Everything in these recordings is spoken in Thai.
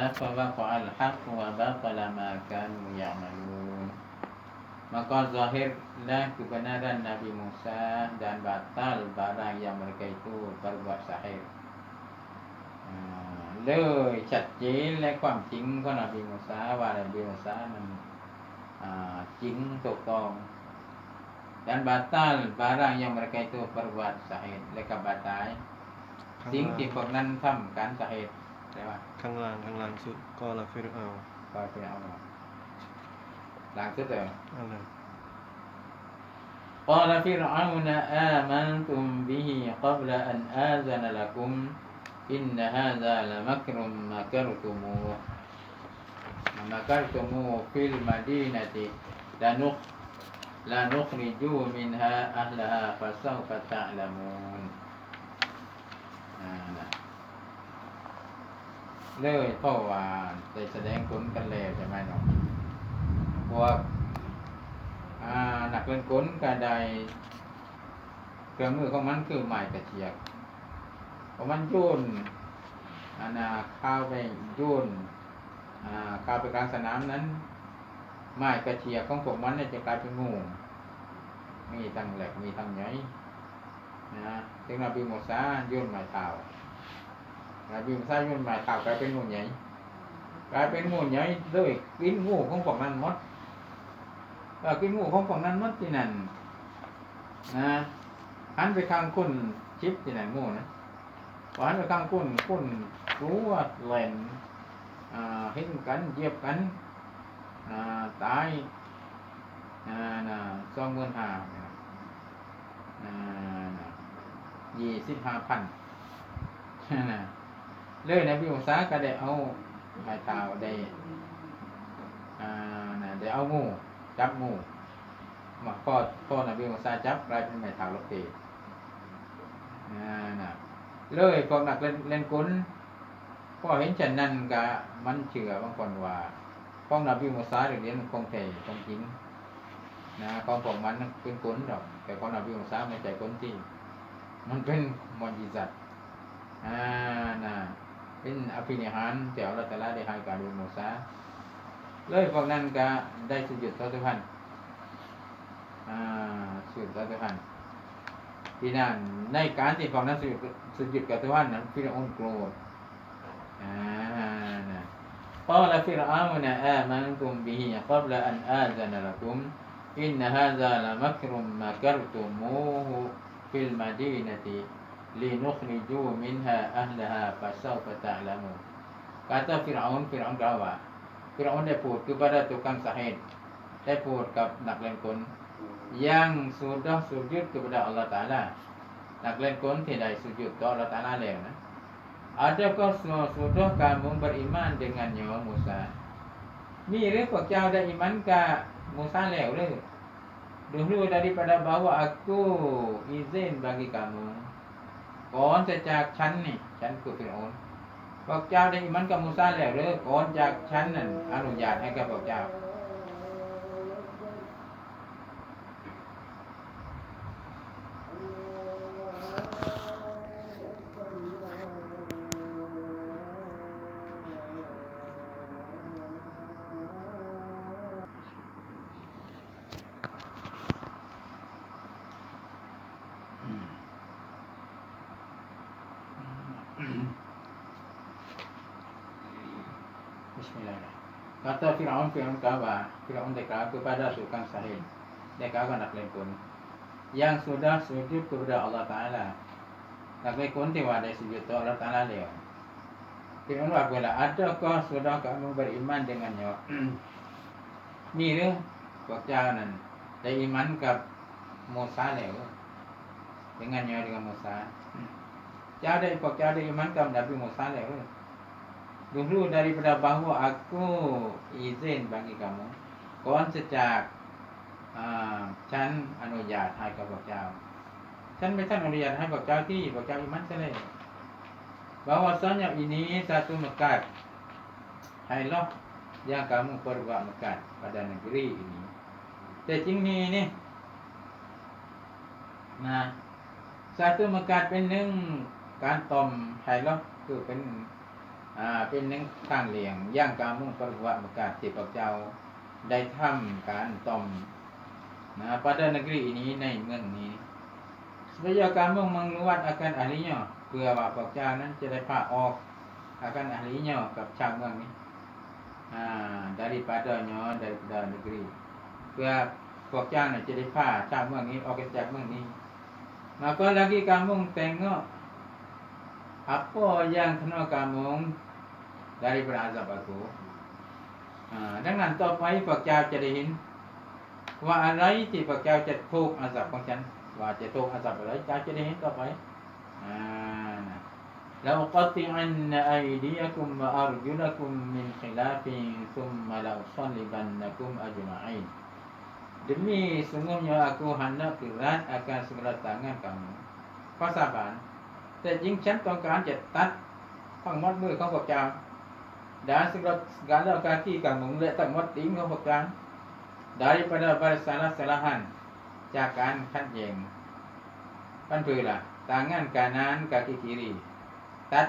قال الله تعالى فوقع الحق وبطل ما كانوا يعملون Maka zahirlah kebenaran Nabi Musa dan batal barang yang mereka itu berbuat sahih. Ha, เลยชัดเจนและความจริงของนบีมูซาว่า นบีมูซามันอ่าจริงถูกต้อง dan batal barang yang mereka itu perbuat sahih และก็บัตาย ข้าง สิ่ง ล่าง ที่พวกนั้นทำการสาเหตุ ใช่ไหม ข้างล่างข้างล่างสุดก็ละฟิรเอา ก็ไปเอามาหลังสุดเลย เอาเลย قال فرعون آمنتم به قبل أن آذن لكم إن هذا لمكر مكرتموه مكرتموه في المدينة لنخ لنخرجوا منها أهلها فسوف تعلمون อ่านะ เลยเพราะว่าได้แสดงผลกันแล้วใช่ไหมเนาะพวกหนักเล่นกลก็ได้เครื่องมือของมันคือไม้กระเทียกเพราะมันโยนอันน่ะข้าวไปโยนอ่าข้าวไปกลางสนามนั้นไม้กระเทียกของพวกมันเนี่ยจะกลายเป็นงูมีทั้งแหลกมีทั้งใหญ่นะถึงนบีมูซาโยนไม้เท้า นบีมูซาโยนม้เท้ากลายเป็นงูใหญ่กลายเป็นงูใหญ่เลยกินงูของพวกนั้นหมดก็กินงูของพวกนั้นหมดที่นั่นนะหันไปข้างคุณชิปที่นั่นงูนะพอหันไปข้างคุณคุณรู้ว่าแหลนอ่าเห็นกันเยียบกันอ่าตายอ่านะสองหมื่นห้าอ่ายี่สิบห้าพันนะ เลยนะพี่องศาก็ได้เอาไม้เท้าได้อ่านะได้เอางูจับงูมาพอพอนะพี่องศาจับกลายเป็นไม้เท้าลกเตอ่านะเลยพวกนักเล่นเล่นกลพอเห็นฉันนั้นก็มันเชื่อบางคนว่าพ้องนบีมูซาเรียนคงเทคงจริงนะของผมมันเป็นกลดอก แต่ของนบีมุสาไม่ใช่กลที่มันเป็นมอญิสัตอ่านะ เป็นอภินิหารแต่อัลลตะลาได้ให้การดูมูซาเลยพวกนั้นก็ได้สุดยุดทศพันธ์อ่าสุดทศพันธ์ที่นั่นในการที่พวกนั้นสุดสุดยุดกับทศพันธ์นั้นฟิรอนโกรธอ่านะพอละฟิรอามุนะอามันตุมบิฮิกับละอันอาซานละกุมอินฮาซาละมักรุมมากัรตุมูฮุฟิลมาดีนติ sudah sujud kepada Allah Ta'ala นักเล่นกลที่ได้ส ujud ต่อ Allah Ta'ala แล้วนะ Adakah sudah kamu beriman dengannya Musa มีหรือพวกเจ้าได้อิมันกับมูซาแล้วหรือ Dulu daripada bawa aku izin bagi kamu ก่อนจะจากฉันนี่ฉันคือฟิรเอนพระเจ้าได้มันกับมูซาแล้วหรือก่อนจากฉันนั่นอนุญาตให้กับพระเจ้า Kata Firaun Firaun kata Firaun deklar kepada Sultan Sahil. deklar anak lekun. Yang sudah sujud kepada Allah Taala. Nak lekun tiwa ada sujud kepada Allah Taala dia. Firaun berkata, adakah sudah kamu beriman dengannya? มีหรือพวกเจ้านั้นได้อิมันกับโมซาแล้ว dengannya dengan Musa เจ้าได้พวก dulu daripada bahu aku izin bagi kamu ก่อนจากฉันอนุญาตให้กับพระเจ้า ฉันไม่ท่านอนุญาตให้พระเจ้าที่พระเจ้าอิมันซะเลยบอกว่าสัญญาอีนี้ซาตุมกัดให้ล็อกย่างกามุปรวะมกัด pada negeri ini แต่จริงนี้นี่นะซาตุมกัดเป็นหนึ่งการตอมไฮล็อกคือเป็น อ่าเป็นนึ่งข้างเหลียงย่างกามุ่งปริวัติประกาศที่พระเจ้าได้ทำการต้มนะ pada negeri ini ในเมืองนี้ supaya kamu menguat akan ahlinya เพื่อว่าพระเจ้านั้นจะได้พาออก akan ahlinya กับชาวเมืองนี้ อ่า daripadanya daripada negeri เพื่อพวกเจ้าเนี่ยจะได้พาชาวเมืองนี้ออกจากเมืองนี้ maka lagi kamu tengok apa yang kena kamu daripada azab aku อ่าดังนั้นต่อไปพวกเจ้าจะได้เห็น ว่าอะไรที่พวกเจ้าจะถูกอาซับของฉัน ว่าจะถูกอาซับอะไรเจ้าจะได้เห็นต่อไปอ่านะแล้วก็ติอันไอเดียคุมอารุยุลคุมมินขิลาฟินซุมมาลาซันลิบันนคุมอัจมาอิน Demi sungguhnya aku hendak kerat akan segala tangan kamu ข้อสาบานแต่จริงฉันต้องการจะตัดทั้งหมดมือของพวกเจ้า dan segala segala kaki kamu และทั้งหมดตีนของพวกเจ้า daripada bersalah-salahan จากการขัดแย้งปันพือล่ะ tangan kanan kaki kiri ตัด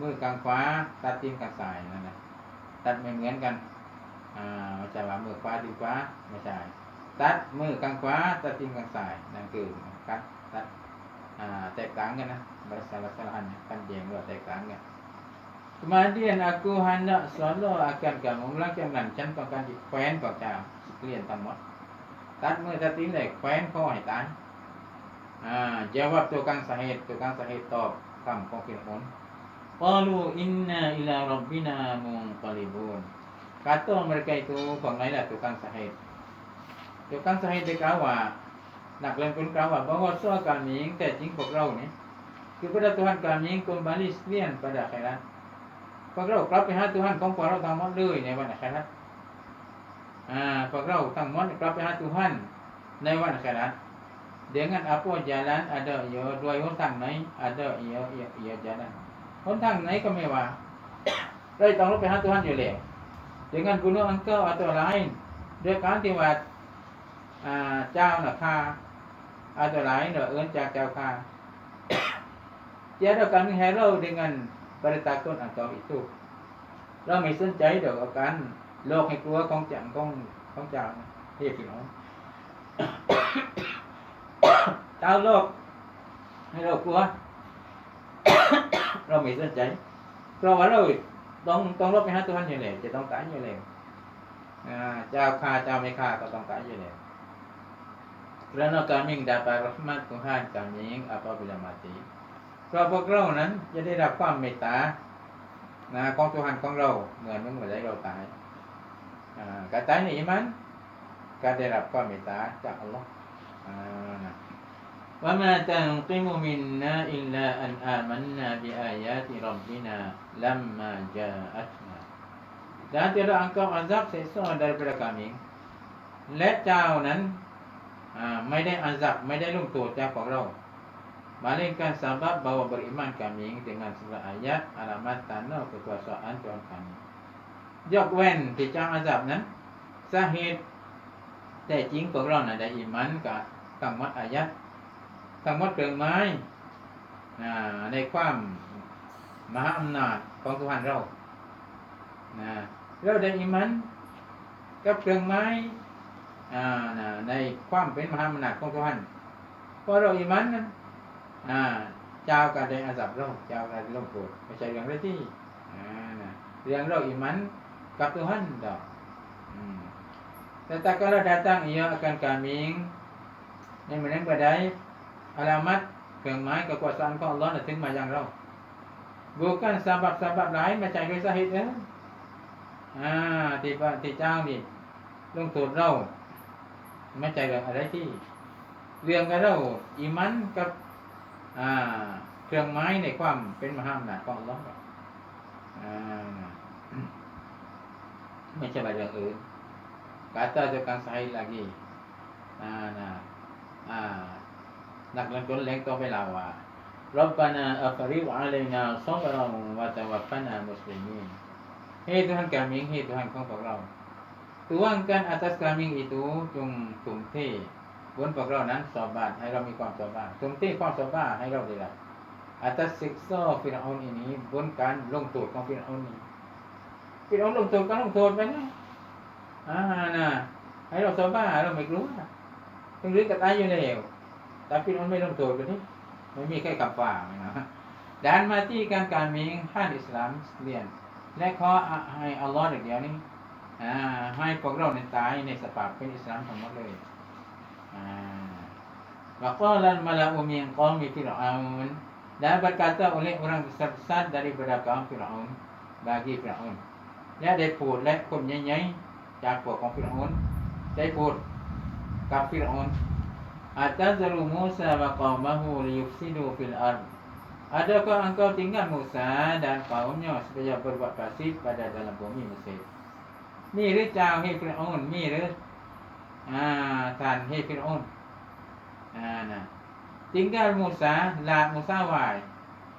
มือกลางขวาตัดตีนกางซ้ายนั่นแหละตัดไม่เหมือนกันอ่าไม่ใช่ว่ามือขวาตีนขวาไม่ใช่ตัดมือกลางขวาตัดตีนกางซ้ายนั่นคือตัดตัดอ่าแตกต่างกันนะ bersalah-salahan ขัดแย้งหรือว่าแตกต่างกัน Kemudian aku hendak selalu akan kamu melakukan ฉันต้องการที่แคว้นพวกเจ้าเรียนทั้งหมดตัดมือตัดตีนเลยแคว้นข้อให้ตายอ่า jawab tukang sahid tukang sahid ตอบคำของฟิรเอาน Qalu inna ila rabbina munqalibun kata mereka itu pengaila tukang sahid tukang sahid dia kawak nak lengkun kawak bahawa soal kami แต่จริงพวกเรานี่ kepada Tuhan kami kembali sekalian pada akhirat พวกเรากลับไปหา Tuhan ของพวกเราทั้งหมดเลยในวันอาคราอ่าพวกเราทั้งหมดกลับไปหา Tuhan ในวันอาครา dengan apa jalan ada ia dua hutang ไหน ada ia ia ia jalan หนทางไหนก็ไม่ว่าเราต้องลงไปหา Tuhan อยู่แล้ว dengan bunuh engkau atau lain ด้วยการที่ว่าอ่าเจ้าน่ะฆ่า atau lain เด้อเอิ้นจากเจ้าฆ่า tiada kami heran dengan bertakut engkau itu เราไม่สนใจเดี๋ยวกับการโลกให้กลัวของจังของของเจ้าเฮ้ยพี่น้องเจ้าโลกให้เรากลัว เราไม่สนใจเพราะว่าเราต้องต้องลบไปหาตัวท่านอยู่แล้วจะต้องตายอยู่แล้วเจ้าฆ่าเจ้าไม่ฆ่าก็ต้องตายอยู่แล้ว Kerana kami dapat rahmat Tuhan kami apabila mati เพราะพวกเรานั้นจะได้รับความเมตตานะของทุหันของเราเหมือนเมื่อใดเราตายการตายนอิมันการได้รับความเมตตาจากอัลลอฮ์ว่ามาตันกิมุมินนาอิลลาอันอามันนาบิอายาติรับบินาลัมมาจาอัตนา dan tiada engkau azab seksa daripada kami และเจ้านั้นไม่ได้อาซับไม่ได้ลงโทษจากพวกเรา Melainkan sebab bahawa beriman kami dengan segala ayat, alamat, tanda kekuasaan Tuhan kami. ยกเว้นที่เจ้าอาซับนั้นสาเหตุแต่จริงพวกเราน่ะได้อิมันกับทั้งหมดอายัดทั้งหมดเครื่องไม้อ่าในความมหาอำนาจของทุนเรานะเราได้อิมันกับเครื่องไม้อ่านะในความเป็นมหาอำนาจของทุนพอเราอิมันนั้น อ่า เจ้าก็ได้อาสับเราเจ้าก็ได้ลงโกรธไม่ใช่เรื่องเรื่องที่อ่าเรื่องเราอิมันกับ Tuhan dah hmm. Tetapi kalau datang ia akan kami yang menang badai alamat kemai kekuasaan ของ Allah น่ะถึงมายังเรา bukan sebab-sebab lain macam kisah sahid ya อ่าที่ว่าที่เจ้านี่ลงโทษเราไม่ใช่เรื่อะไรที่เรื่องกับเราอิมันกับ เครื่องไม้ในความเป็นมหาอำนาจของอัลลอฮ์ไม่ใช่อะไรอย่างอื่นการตาจะการใช้ลากีอ่านะอ่านักลงทุนเล็กตัวไปลาว่า ربنا أفرغ علينا صبرا وتوفنا مسلمين ให้ทุกท่านการมิ่งให้ทุกท่านของพวกเราตัวการอัตสการมิ่งอีตูจงถุงที่ บนั้นสอบบาทให้เรามีความสอบบาททุ่มเทความสอบบาทให้เราได้รับ atas siksa Firaun ini bun kan ลงโทษของ Firaun ini Firaun ลงโทษก็ลงโทษไปนะอ่านะให้เราสอบบาเราไม่กลัวถึงเรื่องกระตายอยู่แล้วแต่ Firaun ไม่ลงโทษกันนี่ไม่มีใครกับฝ่านะด้านมาที่การการมีท่านอิสลามเรียน และขอให้อัลลอฮ์เดียวนี้อ่าให้พวกเราในตายในสภาพเป็นอิสลามทั้งหมดเลย Ah. Waqalan mala'u min qawmi fir'aun. Dan berkata oleh orang besar-besar dari berdagang fir'aun Bagi fir'aun. Ya, dia ada pun lah Kau menyanyai Jaga kong fir'aun? Dia pun Kau fir'aun. Atazaru Musa wa qawmahu liyufsidu fil ard. Adakah engkau tinggal Musa dan kaumnya supaya berbuat kasih pada dalam bumi Mesir? Ni rejau hei Fir'aun, ni อ่าท่านเฮฟิโอนอ่านะจิงกามูซาลามูซาวาย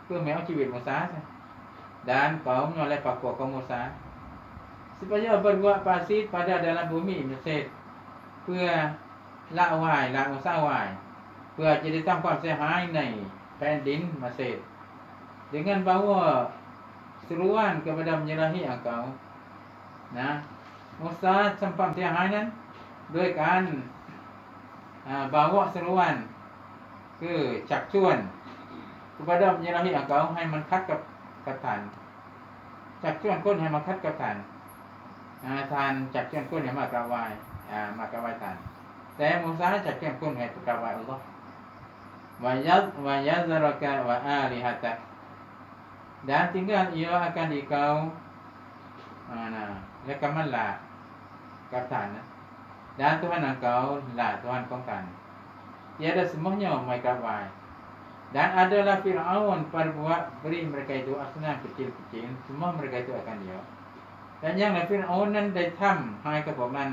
เพื่อแมวชีวิตมูซาใช่ดานเปาหน่อยและปักกวกของมูซา supaya berbuat fasid pada dalam bumi Mesir เพื่อละวายละมุสาวาย เพื่อจะได้ทำความเสียหายในแผ่นดินมาเสด dengan bahawa seruan kepada menyerahi engkau nah Musa sempat ายนั้น ด้วยการอ่า bawa seruan คือชักชวน kepada menyerahi engkau ให้มันคัดกับกับฐานชักชวนคนให้มาคัดกับฐานอ่าทานชักชวนคนให้มากราบไหว้อ่ามากราบไหว้ทาน แต่มูซาชักชวนคนให้กราบไหว้อัลลอฮ์วายัดวายัซรกะวะอาลิฮะตะ dan tinggal ia akan dikau ah, nah, rekamanlah kata nah. Dan Tuhan engkau lah Tuhan kongkan tiada semuanya mereka baik dan adalah Fir'aun perbuat beri mereka itu asnam kecil-kecil semua mereka itu akan dia dan yang Fir'aun นั้นได้ทำให้กับพวกนั้น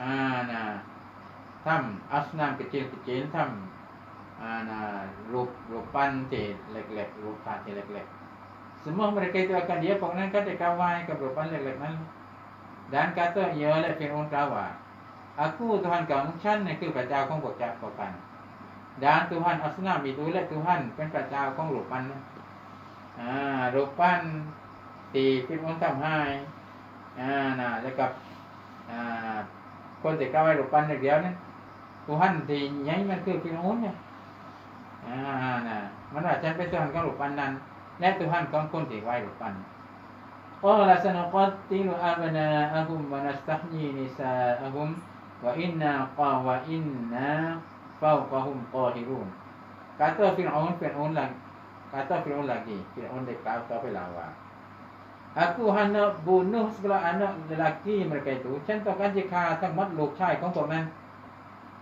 อ่านะทำอัสนามกระจิลกระจิลทำอ่านะรูปรูปปั้นที่เล็กๆรูปปั้นที่เล็กๆ semua mereka itu akan dia pokoknya kan dikawai ke berupa lelek dan kata ia oleh Fir'aun กล่าวว่า aku Tuhan kamu ฉันนี่คือพระเจ้าของพวกเจ้าพวกกัน dan Tuhan asnam itu และ Tuhan เป็นพระเจ้าของรูปปั้นนั้นอ่ารูปปั้นที่ฟิรเอานทำให้อ่านะแล้วกับอ่าคนที่กล่าวไว้รูปปั้นเดียวนั้น Tuhan ที่ใหญ่มันคือฟิรเอานเนี่ยอ่านะมันว่าฉันเป็น Tuhan ของรูปปั้นนั้นและ Tuhan ของคนที่ Qala sanaqatilu abana ahum wa nastahyi nisa ahum wa inna qa wa inna fawqahum qahirun. Kata Fir'aun, Fir'aun lagi. Kata Fir'aun lagi. Fir'aun dia tak tahu apa lawan. Aku hanya bunuh segala anak lelaki mereka itu. Contohkan jika tak makhluk cahaya kompoknya.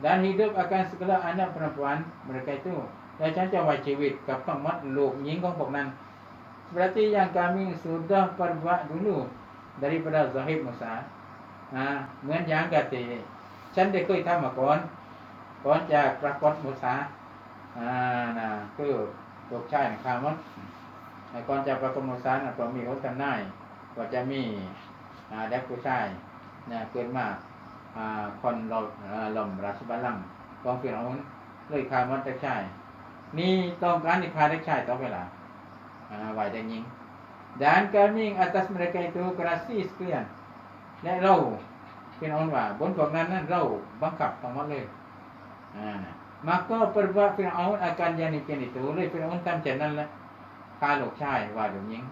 Dan hidup akan segala anak perempuan mereka itu. Dan contoh wajibit. Kapan makhluk nyinggung kompoknya. Berarti yang kami sudah perbuat dulu daripada Zahid Musa. Ha, เหมือนอย่างกับที่ฉันได้เคยทำมาก่อนก่อนจะปรากฏมุสาอ่านะคือลูกชายของข้ามันก่อนจะปรากฏมุสานะก็มีคนทำนายว่าจะมีอ่าเด็กผู้ชายนะเกิดมาอ่าคนเราอ่าลมราชบัลลังก์ของฟิรเอานเลยฆ่ามันเด็กชายนี่ต้องการที่ฆ่าเด็กชายต่อเวลา Wai dan Ying Dan kami atas mereka itu kerasi sekalian และเราพี่น้องว่าบนพวกนั้นนั้นเราบังคับทั้งหมดเลยอ่านะ maka perbuat Fir'aun akan jadikan itu oleh Fir'aun ทำเช่นนั้นแหละฆ่าลูกชายว่าลูกหญิง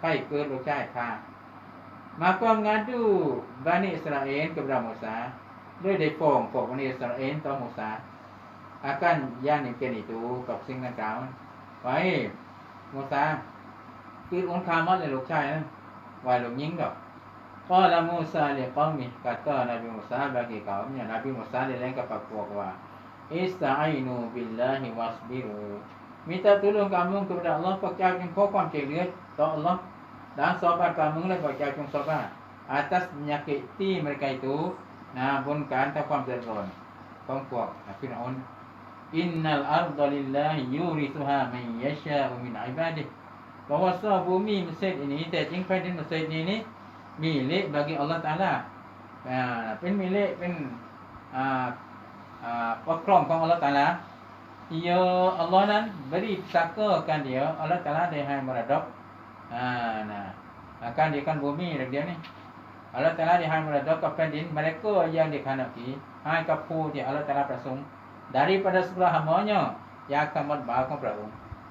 ใครเกิดลูกชายฆ่า maka mengadu Bani Israel kepada Musa ด้วยได้ฟ้องพวก Bani Israel ต่อ Musa akan jadikan itu กับสิ่งดังกล่าวไว้ มูซาคือองค์คามอดเลยลูกชายนะวายลูกยิงดอกก็ละมูซาเลยก็มีกัตตอนบีมูซาบากีเขาเนี่ยนบีมูซาเลยเล่นกับปักพวกว่าอิสตาอินูบิลลาฮิวัสบิรู minta tolong kamu kepada Allah พระเจ้าจึงขอความช่วยเหลือต่อ Allah dan sabar kamu และพระเจ้าจง sabar atas menyakiti mereka itu nah อินนัลอาร์ด innal arda lillahi yurithuha man yasha'u min ibadihi bahwa sah bumi masjid ini tajing pada masjid ini milik bagi Allah Taala ha, เป็นมิเลเป็นอ่าอ่าปกครองของอัลลอฮฺตาลาเยออัลลอฮ์นั้นบริสักกอรการเดียวอัลลอฮ์ตาลาได้ให้มรดกอ่านะการเดียวกันบุมีเดียวนี่อัลลอฮ์ตาลาได้ให้มรดกกับแผ่นดินมาเลเกอร์ยังเด็กขนาดนี้ให้กับผู้ที่อัลลอฮ์ตาลาประสงค์ daripada sebelah hamba-Nya yang akan membawakan perahu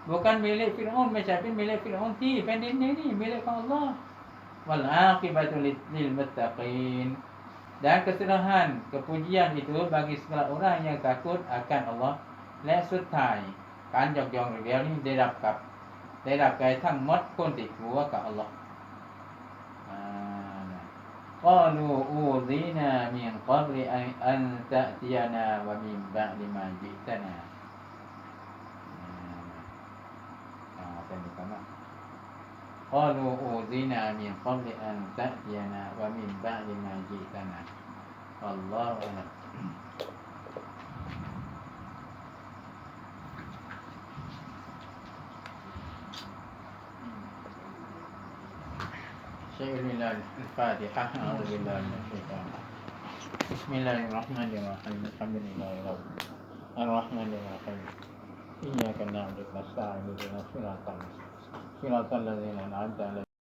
bukan milik Firaun macam tapi milik Firaun ti pendin dia ni milik Allah wal aqibatu lil muttaqin dan keserahan kepujian itu bagi segala orang yang takut akan Allah และสุดท้ายการยกย่องอย่างเดียวนี้ได้รับกับได้รับใจทั้งหมดคนที่กลัวกับอัลลอฮ์อ่านะ قالوا أوذينا من قبل أن تأتينا ومن بعد ما جئتنا. قالوا أوذينا من قبل أن تأتينا ومن بعد ما جئتنا. الله أكبر شيء من الفاتحة أعوذ بالله من الشيطان. بسم الله الرحمن الرحيم الحمد لله رب الرحمن الرحيم. إياك نعبد اهدنا الصراط المستقيم. صراط الذين أنعمت عليهم